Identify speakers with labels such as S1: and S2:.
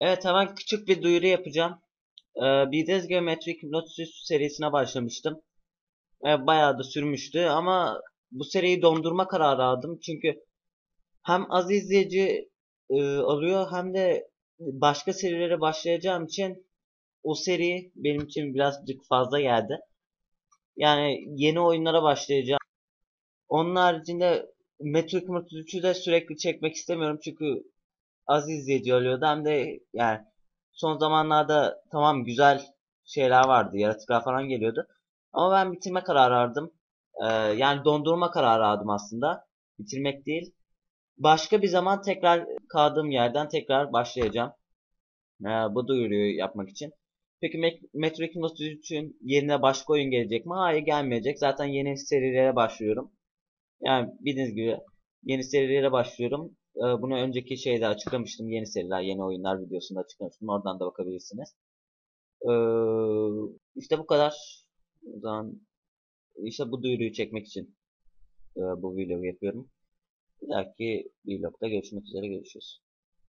S1: Evet hemen küçük bir duyuru yapacağım. Ee, gibi Metro 2033 serisine başlamıştım. Ee, bayağı da sürmüştü ama bu seriyi dondurma kararı aldım. Çünkü hem az izleyici e, alıyor hem de başka serilere başlayacağım için o seri benim için birazcık fazla geldi. Yani yeni oyunlara başlayacağım. Onun haricinde Metro 2033'ü de sürekli çekmek istemiyorum çünkü az izleyici hem de yani son zamanlarda tamam güzel şeyler vardı. Yaratıklar falan geliyordu. Ama ben bitirme kararı aldım. Ee, yani dondurma kararı aldım aslında. Bitirmek değil. Başka bir zaman tekrar kaldığım yerden tekrar başlayacağım. Ee, bu duyuruyu yapmak için. Peki Met- Metro 2033'ün yerine başka oyun gelecek mi? Hayır gelmeyecek. Zaten yeni serilere başlıyorum. Yani bildiğiniz gibi yeni serilere başlıyorum. Ee, bunu önceki şeyde açıklamıştım. Yeni seriler, yeni oyunlar videosunda açıklamıştım. Oradan da bakabilirsiniz. Ee, işte bu kadar. O zaman işte bu duyuruyu çekmek için e, bu videoyu yapıyorum. Bir dahaki vlogda görüşmek üzere görüşürüz.